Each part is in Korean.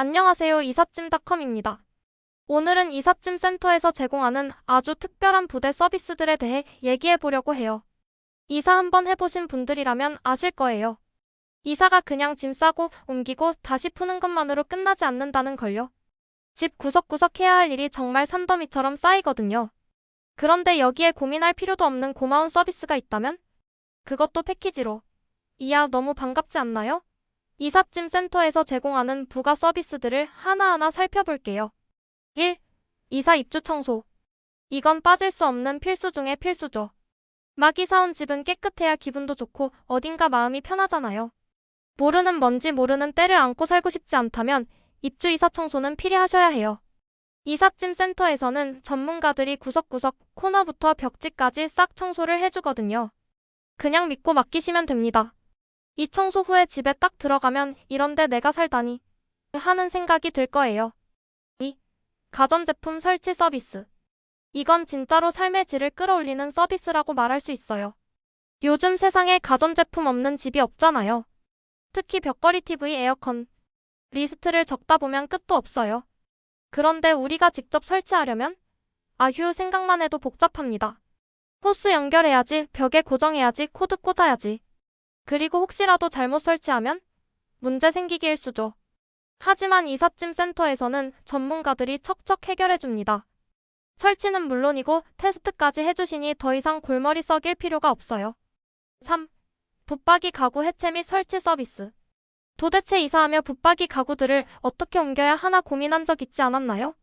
안녕하세요. 이삿짐닷컴입니다. 오늘은 이삿짐 센터에서 제공하는 아주 특별한 부대 서비스들에 대해 얘기해 보려고 해요. 이사 한번 해보신 분들이라면 아실 거예요. 이사가 그냥 짐 싸고 옮기고 다시 푸는 것만으로 끝나지 않는다는 걸요. 집 구석구석 해야 할 일이 정말 산더미처럼 쌓이거든요. 그런데 여기에 고민할 필요도 없는 고마운 서비스가 있다면? 그것도 패키지로. 이야, 너무 반갑지 않나요? 이삿짐 센터에서 제공하는 부가 서비스들을 하나하나 살펴볼게요. 1. 이사 입주 청소. 이건 빠질 수 없는 필수 중의 필수죠. 막 이사 온 집은 깨끗해야 기분도 좋고 어딘가 마음이 편하잖아요. 모르는 먼지 모르는 때를 안고 살고 싶지 않다면 입주 이사 청소는 필요하셔야 해요. 이삿짐 센터에서는 전문가들이 구석구석 코너부터 벽지까지 싹 청소를 해주거든요. 그냥 믿고 맡기시면 됩니다. 이 청소 후에 집에 딱 들어가면 이런데 내가 살다니 하는 생각이 들 거예요. 2. 가전제품 설치 서비스. 이건 진짜로 삶의 질을 끌어올리는 서비스라고 말할 수 있어요. 요즘 세상에 가전제품 없는 집이 없잖아요. 특히 벽걸이 TV, 에어컨. 리스트를 적다 보면 끝도 없어요. 그런데 우리가 직접 설치하려면 아휴 생각만 해도 복잡합니다. 호스 연결해야지, 벽에 고정해야지, 코드 꽂아야지. 그리고 혹시라도 잘못 설치하면 문제 생기기 일수죠. 하지만 이삿짐 센터에서는 전문가들이 척척 해결해줍니다. 설치는 물론이고 테스트까지 해주시니 더 이상 골머리 썩일 필요가 없어요. 3. 붙박이 가구 해체 및 설치 서비스. 도대체 이사하며 붙박이 가구들을 어떻게 옮겨야 하나 고민한 적 있지 않았나요?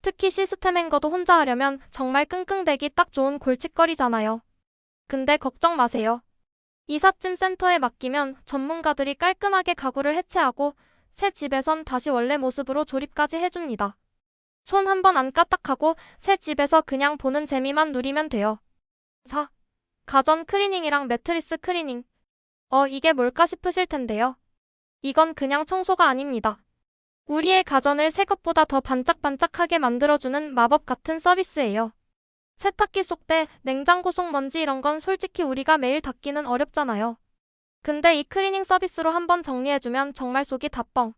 특히 시스템 행거도 혼자 하려면 정말 끙끙대기 딱 좋은 골칫거리잖아요. 근데 걱정 마세요. 이삿짐 센터에 맡기면 전문가들이 깔끔하게 가구를 해체하고 새 집에선 다시 원래 모습으로 조립까지 해줍니다. 손 한 번 안 까딱하고 새 집에서 그냥 보는 재미만 누리면 돼요. 4. 가전 클리닝이랑 매트리스 클리닝. 어, 이게 뭘까 싶으실 텐데요. 이건 그냥 청소가 아닙니다. 우리의 가전을 새 것보다 더 반짝반짝하게 만들어주는 마법 같은 서비스예요. 세탁기 속때 냉장고 속 먼지 이런 건 솔직히 우리가 매일 닦기는 어렵잖아요. 근데 이 클리닝 서비스로 한번 정리해주면 정말 속이 다 뻥.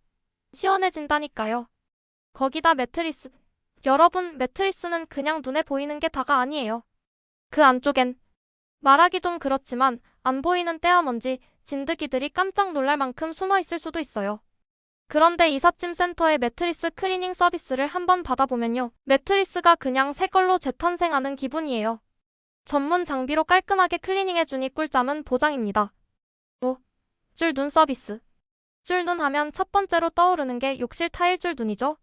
시원해진다니까요. 거기다 매트리스. 여러분, 매트리스는 그냥 눈에 보이는 게 다가 아니에요. 그 안쪽엔 말하기 좀 그렇지만 안 보이는 때와 먼지, 진드기들이 깜짝 놀랄 만큼 숨어 있을 수도 있어요. 그런데 이삿짐 센터의 매트리스 클리닝 서비스를 한번 받아보면요. 매트리스가 그냥 새 걸로 재탄생하는 기분이에요. 전문 장비로 깔끔하게 클리닝해주니 꿀잠은 보장입니다. 5. 줄눈 서비스. 줄눈 하면 첫 번째로 떠오르는 게 욕실 타일 줄눈이죠.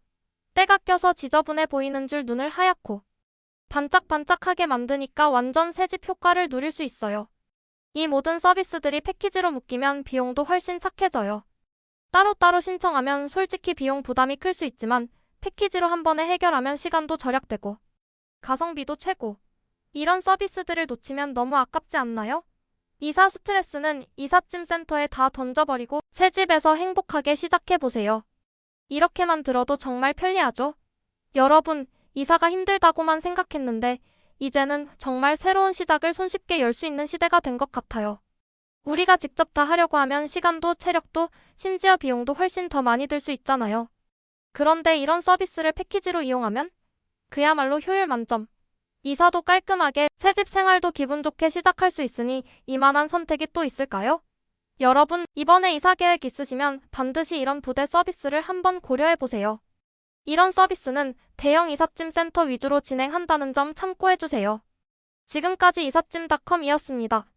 때가 껴서 지저분해 보이는 줄 눈을 하얗고 반짝반짝하게 만드니까 완전 새집 효과를 누릴 수 있어요. 이 모든 서비스들이 패키지로 묶이면 비용도 훨씬 착해져요. 따로따로 신청하면 솔직히 비용 부담이 클 수 있지만 패키지로 한 번에 해결하면 시간도 절약되고 가성비도 최고. 이런 서비스들을 놓치면 너무 아깝지 않나요? 이사 스트레스는 이삿짐 센터에 다 던져버리고 새 집에서 행복하게 시작해보세요. 이렇게만 들어도 정말 편리하죠? 여러분, 이사가 힘들다고만 생각했는데 이제는 정말 새로운 시작을 손쉽게 열 수 있는 시대가 된 것 같아요. 우리가 직접 다 하려고 하면 시간도 체력도 심지어 비용도 훨씬 더 많이 들 수 있잖아요. 그런데 이런 서비스를 패키지로 이용하면 그야말로 효율 만점. 이사도 깔끔하게 새집 생활도 기분 좋게 시작할 수 있으니 이만한 선택이 또 있을까요? 여러분, 이번에 이사 계획 있으시면 반드시 이런 부대 서비스를 한번 고려해 보세요. 이런 서비스는 대형 이삿짐 센터 위주로 진행한다는 점 참고해 주세요. 지금까지 이삿짐닷컴이었습니다.